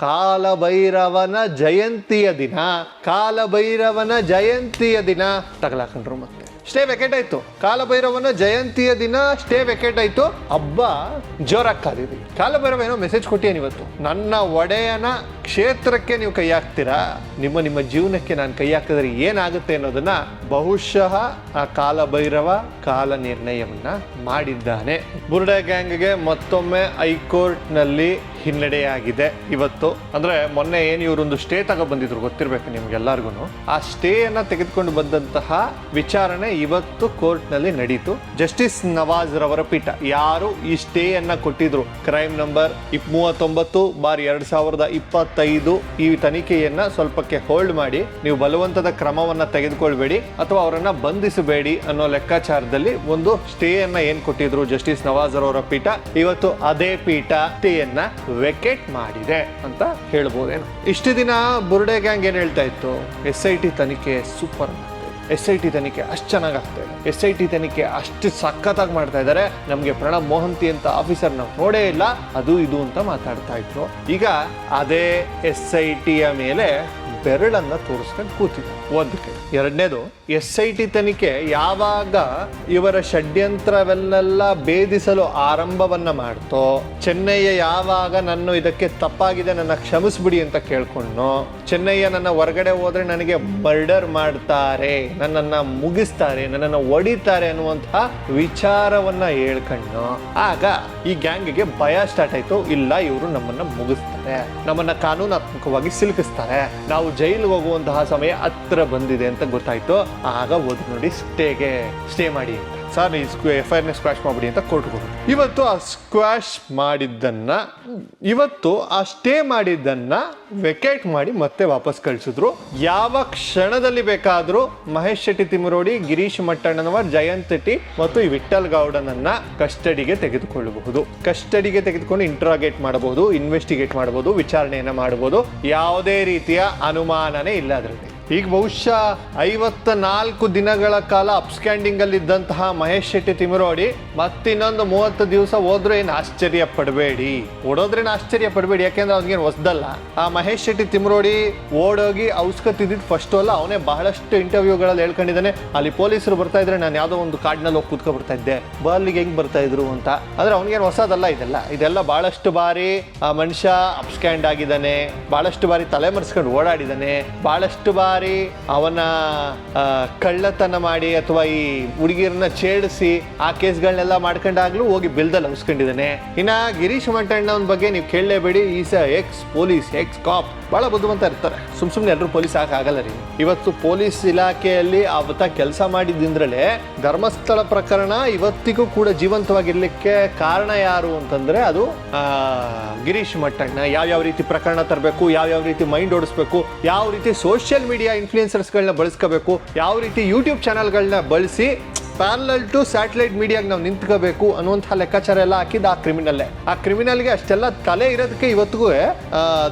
ಕಾಲಭೈರವನ ಜಯಂತಿಯ ದಿನ, ಕಾಲಭೈರವನ ಜಯಂತಿಯ ದಿನ. ತಗಲಾಕೊಂಡ್ರು ಮತ್ತೆ. ಸ್ಟೇ ವೆಕೆಟ್ ಆಯ್ತು. ಕಾಲಭೈರವನ ಜಯಂತಿಯ ದಿನ ಸ್ಟೇ ವೆಕೆಟ್ ಆಯ್ತು. ಹಬ್ಬ ಜೋರಾಗಿ ಕಾದಿದ್ವಿ ಕಾಲಭೈರವ ಏನೋ ಮೆಸೇಜ್ ಕೊಟ್ಟಿಯೇನು ಇವತ್ತು? ನನ್ನ ಒಡೆಯನ ಕ್ಷೇತ್ರಕ್ಕೆ ನೀವು ಕೈ ಹಾಕ್ತೀರಾ? ನಿಮ್ಮ ನಿಮ್ಮ ಜೀವನಕ್ಕೆ ನಾನು ಕೈ ಹಾಕಿದ್ರೆ ಏನಾಗುತ್ತೆ ಅನ್ನೋದನ್ನ ಬಹುಶಃ ಆ ಕಾಲಭೈರವ ಕಾಲ ನಿರ್ಣಯವನ್ನ ಮಾಡಿದ್ದಾನೆ. ಬುರ್ಡೆ ಗ್ಯಾಂಗ್ಗೆ ಮತ್ತೊಮ್ಮೆ ಹೈಕೋರ್ಟ್ನಲ್ಲಿ ಹಿನ್ನಡೆಯಾಗಿದೆ ಇವತ್ತು. ಅಂದ್ರೆ ಮೊನ್ನೆ ಏನು ಇವರೊಂದು ಸ್ಟೇ ತಗೋ ಬಂದಿದ್ರು ಗೊತ್ತಿರಬೇಕು ನಿಮ್ಗೆಲ್ಲರಿಗೂ ಆ ಸ್ಟೇಯನ್ನ ತೆಗೆದುಕೊಂಡು ಬಂದಂತಹ ವಿಚಾರಣೆ ಇವತ್ತು ಕೋರ್ಟ್ನಲ್ಲಿ ನಡೀತು. ಜಸ್ಟಿಸ್ ನವಾಜ್ ರವರ ಪೀಠ ಯಾರು ಈ ಸ್ಟೇಯನ್ನ ಕೊಟ್ಟಿದ್ರು? ಕ್ರೈಮ್ ನಂಬರ್ ಮೂವತ್ತೊಂಬತ್ತು ಬಾರ್ ಎರಡ್ ಸಾವಿರದ ಇಪ್ಪತ್ತೈದು ಈ ತನಿಖೆಯನ್ನ ಸ್ವಲ್ಪಕ್ಕೆ ಹೋಲ್ಡ್ ಮಾಡಿ. ನೀವು ಬಲವಂತದ ಕ್ರಮವನ್ನ ತೆಗೆದುಕೊಳ್ಬೇಡಿ ಅಥವಾ ಅವರನ್ನ ಬಂಧಿಸಬೇಡಿ ಅನ್ನೋ ಲೆಕ್ಕಾಚಾರದಲ್ಲಿ ಒಂದು ಸ್ಟೇಯನ್ನ ಏನ್ ಕೊಟ್ಟಿದ್ರು ಜಸ್ಟಿಸ್ ನವಾಜ್ ರವರ ಪೀಠ? ಇವತ್ತು ಅದೇ ಪೀಠ ಸ್ಟೇಯನ್ನ ವೆಕೆಟ್ ಮಾಡಿದೆ ಅಂತ ಹೇಳ್ಬೋದೇನು. ಇಷ್ಟು ದಿನ ಬುರ್ಡೆ ಗ್ಯಾಂಗ್ ಏನು ಹೇಳ್ತಾ ಇತ್ತು? ಎಸ್ ಐ ಟಿ ತನಿಖೆ ಸೂಪರ್ ಎಸ್ ಐ ಟಿ ತನಿಖೆ ಅಷ್ಟು ಚೆನ್ನಾಗಿ ಆಗ್ತಾ ಇದೆ ಎಸ್ ಐ ಟಿ ತನಿಖೆ ಅಷ್ಟು ಸಖತ್ತಾಗಿ ಮಾಡ್ತಾ ಇದ್ದಾರೆ ನಮಗೆ ಪ್ರಣಬ್ ಮೋಹಂತಿ ಅಂತ ಆಫೀಸರ್ ನಾವು ನೋಡೇ ಇಲ್ಲ. ಅದು ಇದು ಅಂತ ಮಾತಾಡ್ತಾ ಇದ್ರು. ಈಗ ಅದೇ ಎಸ್ ಐ ಟಿಯ ಮೇಲೆ ಬೆರಳನ್ನ ತೋರಿಸ್ಕೊಂಡು ಕೂತಿದೆ ಒಂದಕ್ಕೆ. ಎರಡನೇದು, ಎಸ್ ಐ ಟಿ ತನಿಖೆ ಯಾವಾಗ ಇವರ ಷಡ್ಯಂತ್ರವೆಲ್ಲೆಲ್ಲ ಭೇದಿಸಲು ಆರಂಭವನ್ನ ಮಾಡ್ತೋ ಚೆನ್ನಯ್ಯ ಯಾವಾಗ ನನ್ನ ಇದಕ್ಕೆ ತಪ್ಪಾಗಿದೆ ನನ್ನ ಕ್ಷಮಿಸ್ಬಿಡಿ ಅಂತ ಕೇಳ್ಕೊಂಡು ಚೆನ್ನಯ್ಯ ನನ್ನ ಹೊರಗಡೆ ಹೋದ್ರೆ ನನಗೆ ಮರ್ಡರ್ ಮಾಡ್ತಾರೆ, ನನ್ನನ್ನ ಮುಗಿಸ್ತಾರೆ, ನನ್ನನ್ನು ಒಡಿತಾರೆ ಅನ್ನುವಂತಹ ವಿಚಾರವನ್ನ ಹೇಳ್ಕೊಂಡು, ಆಗ ಈ ಗ್ಯಾಂಗಿಗೆ ಭಯ ಸ್ಟಾರ್ಟ್ ಆಯ್ತು. ಇಲ್ಲ, ಇವರು ನಮ್ಮನ್ನ ಮುಗಿಸ್ತಾರೆ. ನಮ್ಮನ್ನ ಕಾನೂನಾತ್ಮಕವಾಗಿ ಸಿಲುಕಿಸ್ತಾರೆ. ನಾವು ಜೈಲಿಗೆ ಹೋಗುವಂತಹ ಸಮಯ ಹತ್ರ ಬಂದಿದೆ ಅಂತ ಗೊತ್ತಾಯ್ತು. ಆಗ ಓದ್ ನೋಡಿ ಸ್ಟೇಗೆ, ಸ್ಟೇ ಮಾಡಿ ಸರ್ ಈ ಎಫ್ ಐ ಆರ್ನ ಸ್ಕ್ವಾಶ್ ಮಾಡ್ಬಿಡಿ ಅಂತ ಕೋರ್ಟ್ ಇವತ್ತು ಆ ಸ್ಕ್ವಾಶ್ ಮಾಡಿದ್ದನ್ನು, ಇವತ್ತು ಆ ಸ್ಟೇ ಮಾಡಿದ್ದನ್ನು ವೆಕೇಟ್ ಮಾಡಿ ಮತ್ತೆ ವಾಪಸ್ ಕಳಿಸಿದ್ರು. ಯಾವ ಕ್ಷಣದಲ್ಲಿ ಬೇಕಾದರೂ ಮಹೇಶ್ ಶೆಟ್ಟಿ ತಿಮ್ಮರೋಡಿ, ಗಿರೀಶ್ ಮಟ್ಟಣ್ಣನವರ್, ಜಯಂತ್ ಟಿ ಮತ್ತು ಈ ವಿಠಲ್ ಗೌಡನನ್ನ ಕಸ್ಟಡಿಗೆ ತೆಗೆದುಕೊಳ್ಳಬಹುದು. ಕಸ್ಟಡಿಗೆ ತೆಗೆದುಕೊಂಡು ಇಂಟ್ರಾಗೇಟ್ ಮಾಡಬಹುದು ಇನ್ವೆಸ್ಟಿಗೇಟ್ ಮಾಡಬಹುದು, ವಿಚಾರಣೆಯನ್ನ ಮಾಡಬಹುದು. ಯಾವುದೇ ರೀತಿಯ ಅನುಮಾನನೇ ಇಲ್ಲ ಅದರಲ್ಲಿ. ಈಗ ಬಹುಶಃ ಐವತ್ತ ನಾಲ್ಕು ದಿನಗಳ ಕಾಲ ಅಪ್ಸ್ಕ್ಯಾಂಡಿಂಗ್ ಅಲ್ಲಿ ಇದ್ದಂತಹ ಮಹೇಶ್ ಶೆಟ್ಟಿ ತಿಮರೋಡಿ ಮತ್ತಿನ್ನೊಂದು ಮೂವತ್ತು ದಿವಸ ಹೋದ್ರೂ ಏನು ಆಶ್ಚರ್ಯ ಪಡಬೇಡಿ. ಓಡೋದ್ರೇನು ಆಶ್ಚರ್ಯ ಪಡಬೇಡಿ, ಯಾಕೆಂದ್ರೆ ಅವ್ನಿಗೇನು ಹೊಸದಲ್ಲ. ಆ ಮಹೇಶ್ ಶೆಟ್ಟಿ ತಿಮರೋಡಿ ಓಡೋಗಿ ಔಸ್ಕತ್ತಿದ್ದು ಫಸ್ಟ್ ಅಲ್ಲ, ಅವನೇ ಬಹಳಷ್ಟು ಇಂಟರ್ವ್ಯೂಗಳಲ್ಲಿ ಹೇಳ್ಕೊಂಡಿದ್ದಾನೆ. ಅಲ್ಲಿ ಪೊಲೀಸರು ಬರ್ತಾ ಇದ್ರೆ ನಾನು ಯಾವುದೋ ಒಂದು ಕಾಡಿನಲ್ಲಿ ಹೋಗಿ ಕುತ್ಕೊ ಬರ್ತಾ ಇದ್ದೆ. ಬರ್ಲಿಗೆ ಹೆಂಗ್ ಬರ್ತಾ ಇದ್ರು ಅಂತ. ಆದ್ರೆ ಅವ್ನಿಗೇನು ಹೊಸದಲ್ಲ ಇದೆಲ್ಲ. ಇದೆಲ್ಲ ಬಹಳಷ್ಟು ಬಾರಿ ಆ ಮನುಷ್ಯ ಅಪ್ಸ್ಕ್ಯಾಂಡ್ ಆಗಿದ್ದಾನೆ, ಬಹಳಷ್ಟು ಬಾರಿ ತಲೆ ಮರೆಸ್ಕೊಂಡು ಓಡಾಡಿದ್ದಾನೆ, ಬಹಳಷ್ಟು ಬಾರಿ ಅವನ ಕಳ್ಳತನ ಮಾಡಿ ಅಥವಾ ಈ ಹುಡುಗಿರನ್ನ ಛೇಡಿಸಿ ಆ ಕೇಸ್ಗಳನ್ನೆಲ್ಲ ಮಾಡ್ಕೊಂಡಾಗ್ಲೂ ಹೋಗಿ ಬಿಲ್ದಲ್ಲಿ ಹಂಸ್ಕೊಂಡಿದ್ದಾನೆ ಇನ್ನ ಗಿರೀಶ್ ಮಂಟಣ್ಣವನ ಬಗ್ಗೆ ನೀವು ಕೇಳಲೇಬೇಡಿ. Is ex police, ex cop. ಬಹಳ ಬುದ್ಧಿವಂತ ಇರ್ತಾರೆ. ಸುಮ್ ಸುಮ್ಮನೆ ಎಲ್ಲರೂ ಪೊಲೀಸ್ ಆಗಲ್ಲ ರೀ. ಇವತ್ತು ಪೊಲೀಸ್ ಇಲಾಖೆಯಲ್ಲಿ ಅವತ್ತ ಕೆಲಸ ಮಾಡಿದ್ದಿಂದ್ರಲೇ ಧರ್ಮಸ್ಥಳ ಪ್ರಕರಣ ಇವತ್ತಿಗೂ ಕೂಡ ಜೀವಂತವಾಗಿರ್ಲಿಕ್ಕೆ ಕಾರಣ ಯಾರು ಅಂತಂದ್ರೆ ಅದು ಗಿರೀಶ್ ಮಟ್ಟಣ್ಣ. ಯಾವ್ಯಾವ ರೀತಿ ಪ್ರಕರಣ ತರಬೇಕು ಯಾವ್ಯಾವ ರೀತಿ ಮೈಂಡ್ ಓಡಿಸ್ಬೇಕು, ಯಾವ ರೀತಿ ಸೋಷಿಯಲ್ ಮೀಡಿಯಾ ಇನ್ಫ್ಲೂಯೆನ್ಸರ್ಸ್ಗಳನ್ನ ಬಳಸ್ಕೋಬೇಕು, ಯಾವ ರೀತಿ ಯೂಟ್ಯೂಬ್ ಚಾನಲ್ಗಳನ್ನ ಬಳಸಿ ಪ್ಯಾರಲಲ್ ಟು ಸ್ಯಾಟಲೈಟ್ ಮೀಡಿಯಾಗೆ ನಾವು ನಿಂತ್ಕೋಬೇಕು ಅನ್ನುವಂಥ ಲೆಕ್ಕಾಚಾರ ಎಲ್ಲ ಹಾಕಿದ್ದು ಆ ಕ್ರಿಮಿನಲ್ಲೇ ಆ ಕ್ರಿಮಿನಲ್ಗೆ ಅಷ್ಟೆಲ್ಲ ತಲೆ ಇರೋದಕ್ಕೆ ಇವತ್ತಿಗೂ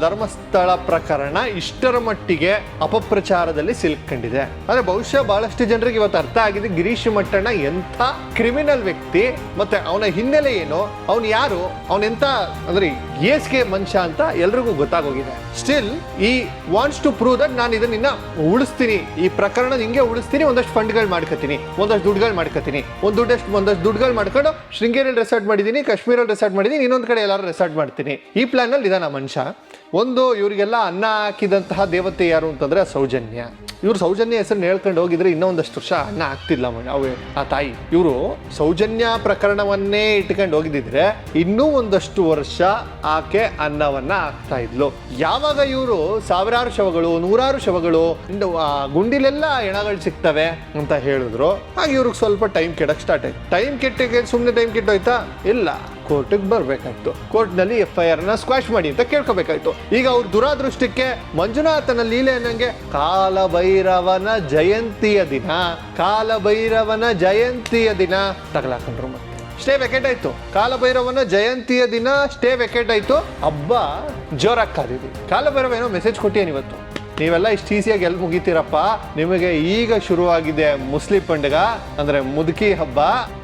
ಧರ್ಮಸ್ಥಳ ಪ್ರಕರಣ ಇಷ್ಟರ ಮಟ್ಟಿಗೆ ಅಪಪ್ರಚಾರದಲ್ಲಿ ಸಿಲ್ಕೊಂಡಿದೆ ಆದರೆ ಬಹುಶಃ ಬಹಳಷ್ಟು ಜನರಿಗೆ ಇವತ್ತು ಅರ್ಥ ಆಗಿದೆ ಗಿರೀಶ್ ಮಟ್ಟಣ್ಣ ಎಂಥ ಕ್ರಿಮಿನಲ್ ವ್ಯಕ್ತಿ, ಮತ್ತೆ ಅವನ ಹಿನ್ನೆಲೆ ಏನು, ಅವನು ಯಾರು ಅವನೆಂತ ಅಂದ್ರೆ ಏಸ್ಗೆ ಮನುಷ್ಯ ಅಂತ ಎಲ್ರಿಗೂ ಗೊತ್ತಾಗೋಗಿದೆ. Still he wants to prove that ನಾನು ಇದನ್ನ ಉಳಿಸ್ತೀನಿ, ಈ ಪ್ರಕರಣ ಹಿಂಗೆ ಉಳಿಸ್ತೀನಿ, ಒಂದಷ್ಟು ಫಂಡ್ಗಳು ಮಾಡ್ಕೋತೀನಿ, ಒಂದಷ್ಟು ದುಡ್ಡುಗಳು ಮಾಡ್ಕೊತೀನಿ. ಒಂದು ದುಡ್ಡಷ್ಟು ಒಂದಷ್ಟು ದುಡ್ಡುಗಳು ಮಾಡ್ಕೊಂಡು ಶೃಂಗೇರಿಯಲ್ಲಿ ರೆಸಾರ್ಟ್ ಮಾಡಿದ್ದೀನಿ ಕಾಶ್ಮೀರಲ್ಲಿ ರೆಸಾರ್ಟ್ ಮಾಡಿದ್ದೀನಿ ಇನ್ನೊಂದು ಕಡೆ ಎಲ್ಲಾರು ರೆಸಾರ್ಟ್ ಮಾಡ್ತೀನಿ. ಈ ಪ್ಲಾನಲ್ಲಿ ಇದಾನ ಮನುಷ್ಯ? ಒಂದು, ಇವರಿಗೆಲ್ಲ ಅನ್ನ ಹಾಕಿದಂತಹ ದೇವತೆ ಯಾರು ಅಂತಂದ್ರೆ ಸೌಜನ್ಯ. ಇವ್ರು ಸೌಜನ್ಯ ಹೆಸರನ್ನ ಹೇಳ್ಕೊಂಡು ಹೋಗಿದ್ರೆ ಇನ್ನೂ ಒಂದಷ್ಟು ವರ್ಷ ಅನ್ನ ಆಗ್ತಿಲ್ಲ ಅವೇ ಆ ತಾಯಿ. ಇವರು ಸೌಜನ್ಯ ಪ್ರಕರಣವನ್ನೇ ಇಟ್ಕೊಂಡು ಹೋಗಿದ್ದಿದ್ರೆ ಇನ್ನೂ ಒಂದಷ್ಟು ವರ್ಷ ಆಕೆ ಅನ್ನವನ್ನ ಆಗ್ತಾ ಇದ್ಲು. ಯಾವಾಗ ಇವರು ಸಾವಿರಾರು ಶವಗಳು, ನೂರಾರು ಶವಗಳು ಗುಂಡಿಲೆಲ್ಲ ಹೆಣಗಳು ಸಿಗ್ತವೆ ಅಂತ ಹೇಳಿದ್ರು. ಹಾಗೆ ಇವ್ರಿಗೆ ಸ್ವಲ್ಪ ಟೈಮ್ ಕೆಡಕ್ ಸ್ಟಾರ್ಟ್ ಆಯ್ತು. ಟೈಮ್ ಕೆಟ್ಟಿಗೆ ಸುಮ್ಮನೆ ಟೈಮ್ ಕೆಟ್ಟೋಯ್ತಾ? ಇಲ್ಲ. ಕೋರ್ಟಿಗೆ ಬರಬೇಕಾಯ್ತು. ಕೋರ್ಟ್ನಲ್ಲಿ ಎಫ್ ಐ ಆರ್ನ ಸ್ಕ್ವಾಶ್ ಮಾಡಿ ಅಂತ ಕೇಳ್ಕೋಬೇಕಾಯ್ತು. ಈಗ ಅವ್ರ ದುರಾದೃಷ್ಟಕ್ಕೆ ಮಂಜುನಾಥನ ಲೀಲೆ ಅನ್ನಂಗೆ ಕಾಲಭೈರವನ ಜಯಂತಿಯ ದಿನ, ಕಾಲಭೈರವನ ಜಯಂತಿಯ ದಿನ. ತಗಲಾಕೊಂಡ್ರು ಮತ್ತೆ. ಸ್ಟೇ ವೆಕೆಟ್ ಆಯ್ತು ಕಾಲಭೈರವನ ಜಯಂತಿಯ ದಿನ ಸ್ಟೇ ವೆಕೆಟ್ ಆಯ್ತು ಹಬ್ಬ ಜೋರಾಗಿ ಕಾದಿದ್ವಿ ಕಾಲಭೈರವ ಏನೋ ಮೆಸೇಜ್ ಕೊಟ್ಟಿಯೇನು ಇವತ್ತು ನೀವೆಲ್ಲ ಇಷ್ಟು ಈಸಿಯಾಗಿ ಎಲ್ಲಿ ಮುಗಿತೀರಪ್ಪ. ನಿಮಗೆ ಈಗ ಶುರುವಾಗಿದೆ ಮುಸ್ಲಿಂ ಪಂಡಗ. ಅಂದ್ರೆ ಮುದುಕಿ ಹಬ್ಬ.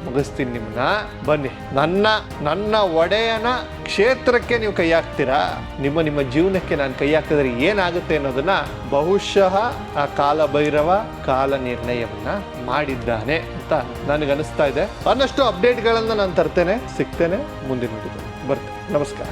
ಮುಗಿಸ್ತೀನಿ ನಿಮ್ಮನ್ನ ಬನ್ನಿ. ನನ್ನ ನನ್ನ ಒಡೆಯನ ಕ್ಷೇತ್ರಕ್ಕೆ ನೀವು ಕೈ ಹಾಕ್ತೀರಾ? ನಿಮ್ಮ ನಿಮ್ಮ ಜೀವನಕ್ಕೆ ನಾನು ಕೈ ಹಾಕಿದ್ರೆ ಏನಾಗುತ್ತೆ ಅನ್ನೋದನ್ನ ಬಹುಶಃ ಆ ಕಾಲ ಭೈರವ ಕಾಲ ನಿರ್ಣಯವನ್ನ ಮಾಡಿದ್ದಾನೆ ಅಂತ ನನಗನಿಸ್ತಾ ಇದೆ. ಅನ್ನಷ್ಟು ಅಪ್ಡೇಟ್ಗಳನ್ನು ನಾನು ತರ್ತೇನೆ, ಸಿಗ್ತೇನೆ, ಮುಂದಿನ ಬರ್ತೇನೆ ಬರ್ತೀನಿ ನಮಸ್ಕಾರ.